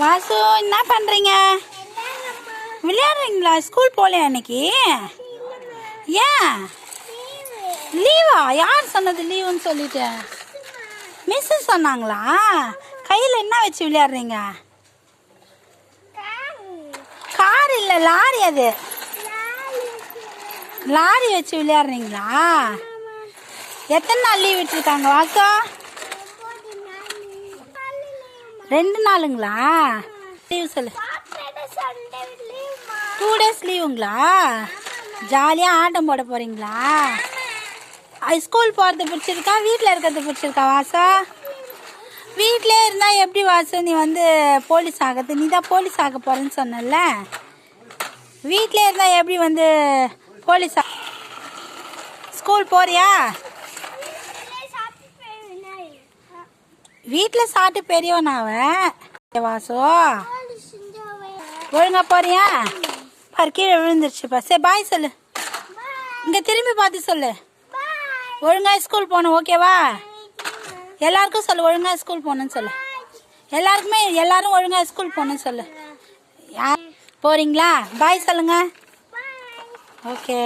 வாசு என்ன பண்றீங்க? விளையாடுறீங்களா? ஸ்கூல் போகலையா அன்னைக்கு ஏன்? லீவா யார் சொன்னது லீவுன்னு சொல்லிட்டு? மிஸ் சொன்னாங்களா? கையில் என்ன வச்சு விளையாடுறீங்க? கார் இல்லை லாரி அது. லாரி வச்சு விளையாடுறீங்களா? எத்தனை நாள் லீவ் விட்டுருக்காங்க வாசு ரெண்டு நாளுங்களா? லீவ் சொல்லு. டூ டேஸ் லீவுங்களா ஜாலியாக ஆட்டம் போட போகிறீங்களா ஸ்கூல் போகிறது பிடிச்சிருக்கா? வீட்டில் இருக்கிறது பிடிச்சிருக்கா வாசா? வீட்டிலே இருந்தால் எப்படி வாசு? நீ வந்து போலீஸ் ஆகிறது நீ தான் போலீஸ் ஆக போகிறேன்னு சொன்னல வீட்டிலே இருந்தால் எப்படி வந்து போலீஸ் ஸ்கூல் போறியா? வீட்டில் சாப்பிட்டு பெரியவனாவ வாசு ஒழுங்கா போறியா? பாரு கீழே விழுந்துருச்சுப்பா சரி பாய் சொல்லு. இங்கே திரும்பி பார்த்து சொல்லு. ஒழுங்கா ஸ்கூல் போகணும் ஓகேவா எல்லாருக்கும் சொல்லு ஒழுங்கா ஸ்கூல் போகணும்னு சொல்லு. எல்லாருக்குமே எல்லாரும் ஒழுங்கா ஸ்கூல் போகணும்னு சொல்லு. யார் போறீங்களா? பாய் சொல்லுங்க. ஓகே